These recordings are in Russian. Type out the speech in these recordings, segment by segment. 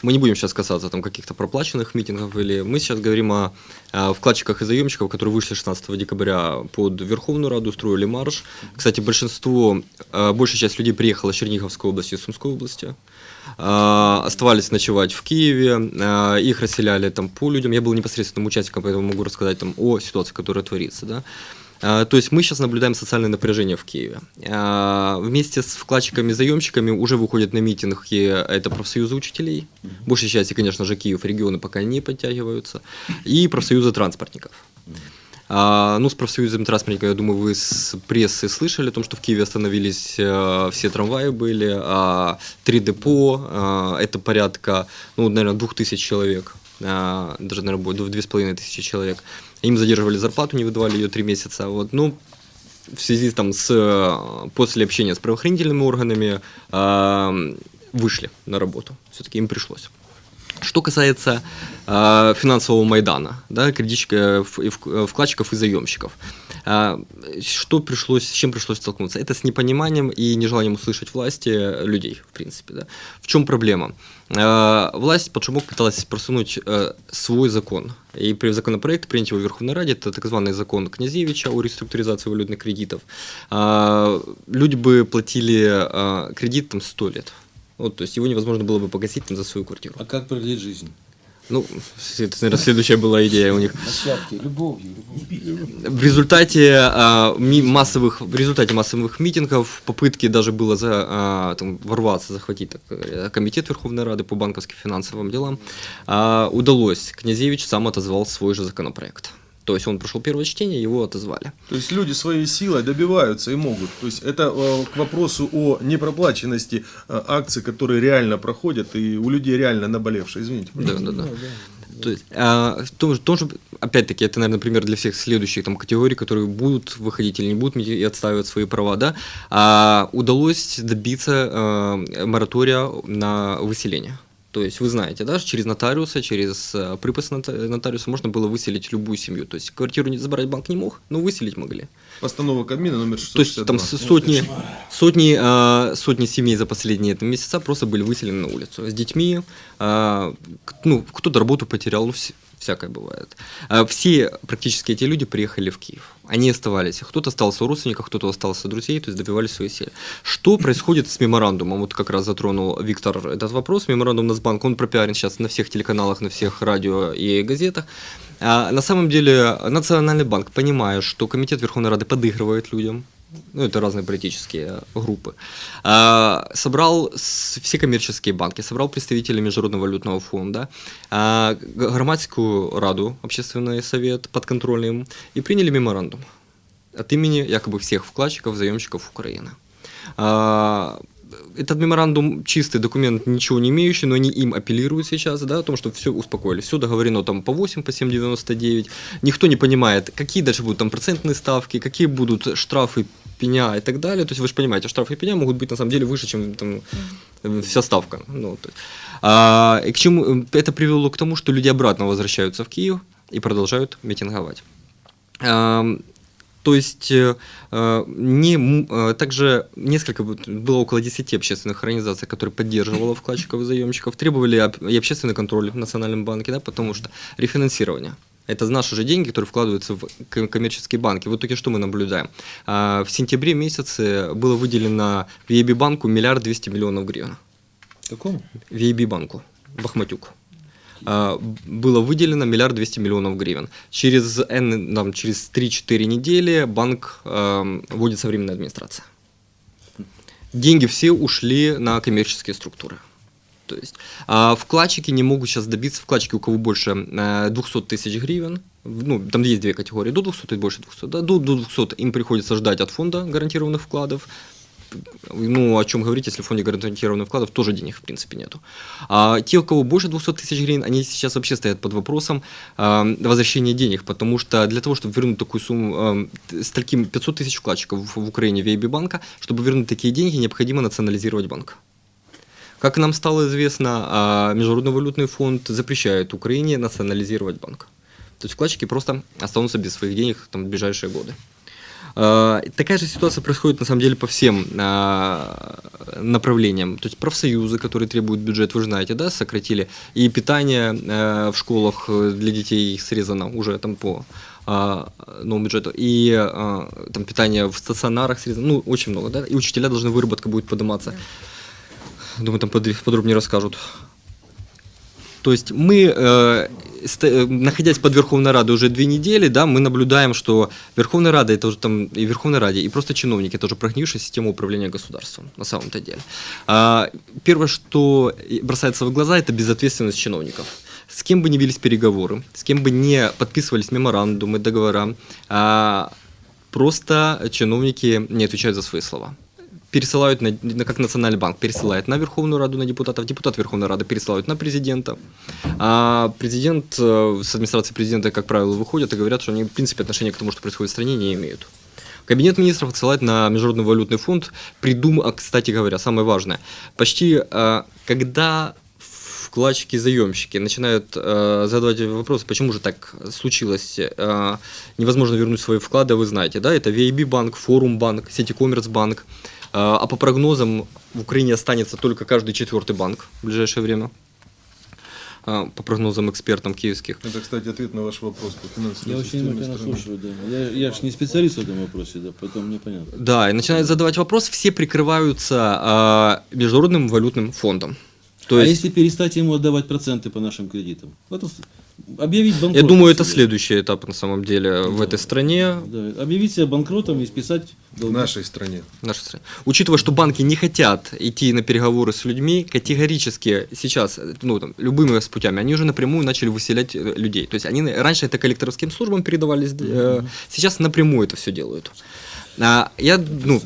Мы не будем сейчас касаться там каких-то проплаченных митингов, или мы сейчас говорим о, о вкладчиках и заемщиков, которые вышли 16 декабря под Верховную Раду, устроили марш. Кстати, большинство, э, большая часть людей приехала из Черниговской области и Сумской области. Э, Оставались ночевать в Киеве, э, их расселяли там по людям. Я был непосредственным участником, поэтому могу рассказать там о ситуации, которая творится. Да? А, То есть мы сейчас наблюдаем социальное напряжение в Киеве. А, Вместе с вкладчиками-заемщиками уже выходят на митинги это профсоюзы учителей. Большей части, конечно же, Киев, регионы пока не подтягиваются. И профсоюзы транспортников. А, Ну, с профсоюзом транспортников, я думаю, вы с прессы слышали о том, что в Киеве остановились э, все трамваи были, три депо, это порядка, ну, наверное, двух тысяч человек, даже, наверное, будет две с половиной тысячи человек. Им задерживали зарплату, не выдавали ее три месяца. Вот, ну, в связи там с после общения с правоохранительными органами э, вышли на работу. Все-таки им пришлось. Что касается э, финансового майдана, да, кредитчик- э, э, вкладчиков и заемщиков, а, что пришлось, с чем пришлось столкнуться? Это с непониманием и нежеланием услышать власти людей, в принципе. Да. В чем проблема? А, Власть под шумок пыталась просунуть э, свой закон. И при законопроект, принятый в Верховной Раде, это так званый закон Князевича о реструктуризации валютных кредитов, а, люди бы платили а, кредит там 100 лет. Вот, то есть его невозможно было бы погасить там, за свою квартиру. А как продлить жизнь? Ну, это, наверное, следующая была идея у них. На святке, любовью, любовью. В результате а, ми- массовых, в результате массовых митингов, попытки даже было за, а, там, ворваться, захватить так, говоря, комитет Верховной Рады по банковским финансовым делам, а, удалось. Князевич сам отозвал свой же законопроект. То есть он прошел первое чтение, его отозвали. То есть люди своей силой добиваются и могут. То есть это э, к вопросу о непроплаченности э, акций, которые реально проходят, и у людей реально наболевшие. Извините. Да, да, да. То есть, а, тоже, тоже, опять-таки, это, наверное, пример для всех следующих там, категорий, которые будут выходить или не будут и отстаивать свои права, да, а, удалось добиться а, моратория на выселение. То есть вы знаете, да, через нотариуса, через э, припас нота- нотариуса можно было выселить любую семью. То есть квартиру не забрать банк не мог, но выселить могли. Постанова Кабмина номер То есть 662. там сотни, сотни, а, сотни семей за последние месяца просто были выселены на улицу с детьми. а, ну, кто-то работу потерял, ну, всякое бывает. А, все практически эти люди приехали в Киев. Они оставались. Кто-то остался у родственников, кто-то остался у друзей, то есть добивались своей цели. Что происходит с меморандумом? Вот как раз затронул Виктор этот вопрос. Меморандум Нацбанка, он пропиарен сейчас на всех телеканалах, на всех радио и газетах. А на самом деле Национальный банк, понимая, что Комитет Верховной Рады подыгрывает людям, ну, это разные политические группы, а, собрал все коммерческие банки, собрал представителей Международного валютного фонда, а, громадскую раду, общественный совет подконтрольный им, и приняли меморандум от имени якобы всех вкладчиков, заемщиков Украины. Этот меморандум чистый документ, ничего не имеющий, но они им апеллируют сейчас, да, о том, что все успокоили, все договорено там по 8, по 7,99. Никто не понимает, какие дальше будут там процентные ставки, какие будут штрафы, пеня и так далее. То есть вы же понимаете, штрафы и пеня могут быть на самом деле выше, чем там, вся ставка. Ну. А, и к чему это привело к тому, что люди обратно возвращаются в Киев и продолжают митинговать. То есть э, э, не, э, также несколько было около 10 общественных организаций, которые поддерживали вкладчиков и заемщиков, требовали и общественный контроль в Национальном банке, да, потому что рефинансирование. Это наши же деньги, которые вкладываются в ком- коммерческие банки. Вот только что мы наблюдаем. А, В сентябре месяце было выделено в ЕБ банку миллиард двести миллионов гривен. Какому? В ЕБ банку, Бахматюк. А, было выделено миллиард двести миллионов гривен. Через, там, через 3-4 недели банк эм, вводится временная администрация. Деньги все ушли на коммерческие структуры. То есть а вкладчики не могут сейчас добиться, вкладчики, у кого больше э, 200 тысяч гривен, ну, там есть две категории, до 200 и больше 200, да, до, до 200 им приходится ждать от фонда гарантированных вкладов, ну, о чем говорить, если в фонде гарантированных вкладов тоже денег, в принципе, нету. А те, у кого больше 200 тысяч гривен, они сейчас вообще стоят под вопросом а, возвращения денег, потому что для того, чтобы вернуть такую сумму, с таким 500 тысяч вкладчиков в, в Украине в EIB банка, чтобы вернуть такие деньги, необходимо национализировать банк. Как нам стало известно, а, Международный валютный фонд запрещает Украине национализировать банк. То есть вкладчики просто останутся без своих денег там, в ближайшие годы. Э, Такая же ситуация происходит на самом деле по всем э, направлениям. То есть профсоюзы, которые требуют бюджет, вы же знаете, да, сократили. И питание э, в школах э, для детей срезано уже там по а, новому бюджету. И а, там питание в стационарах срезано. Ну, очень много, да. И учителя должны, выработка будет подниматься. Думаю, там под- подробнее расскажут. То есть мы, э, э, находясь под Верховной Радой уже две недели, да, мы наблюдаем, что Верховная Рада это уже там и Верховной Раде, и просто чиновники, это уже прогнившая система управления государством на самом-то деле. А, первое, что бросается в глаза, это безответственность чиновников. С кем бы ни велись переговоры, с кем бы не подписывались меморандумы, договора, а, просто чиновники не отвечают за свои слова пересылают, на, как Национальный банк пересылает на Верховную Раду, на депутатов, депутат Верховной Рады пересылают на президента, а президент э, с администрации президента, как правило, выходят и говорят, что они, в принципе, отношения к тому, что происходит в стране, не имеют. Кабинет министров отсылает на Международный валютный фонд, придум... а, кстати говоря, самое важное, почти э, когда вкладчики заемщики начинают э, задавать вопросы, почему же так случилось, э, невозможно вернуть свои вклады, вы знаете, да, это VIB банк, Форум банк, Ситикоммерц банк, Э, а по прогнозам в Украине останется только каждый четвертый банк в ближайшее время, Э, по прогнозам экспертам киевских. Это, кстати, ответ на ваш вопрос по финансовой Я очень внимательно слушаю, да. Я, я же не специалист в этом вопросе, да, поэтому мне понятно. Да, и начинают задавать вопрос, все прикрываются э, Международным валютным фондом. То а есть, если перестать ему отдавать проценты по нашим кредитам? Это объявить я банкротом думаю, это себя. следующий этап на самом деле в этой стране, Да, объявить себя банкротом и списать В долги. нашей стране. в нашей стране. Учитывая, что банки не хотят идти на переговоры с людьми, категорически сейчас, ну, там, любыми путями, они уже напрямую начали выселять э, людей. То есть они раньше это коллекторским службам передавались, э, сейчас напрямую это все делают. А, я, ну,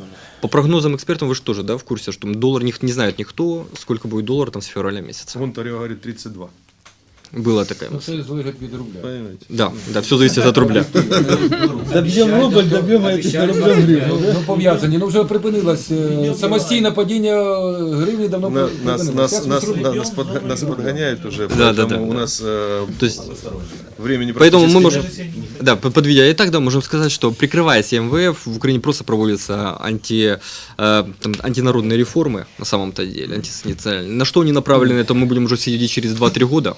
по прогнозам экспертам, вы же тоже, да, в курсе, что доллар не, знает никто, сколько будет доллар там с февраля месяца. В Онтарио говорит 32. Была такая. Ну, це залежить від рубля. Понимаете? Да, да, все зависит от рубля. Добьем рубль, добьем добьем гривну. Ну, пов'язані. Ну вже припинилось. е, Самостійне падіння гривні давно На- припинилось. нас, нас, Зараз нас, рубль. на- нас, подго- нас подгоняют уже, Да, да, поэтому да, у да. нас э, То есть, времени поэтому мы практически можем, да, п- подведя итак, да, можем сказать, что прикрываясь МВФ, в Украине просто проводятся анти, э, там, антинародные реформы на самом-то деле, антисоциальные. На что они направлены, это мы будем уже сидеть через 2-3 года.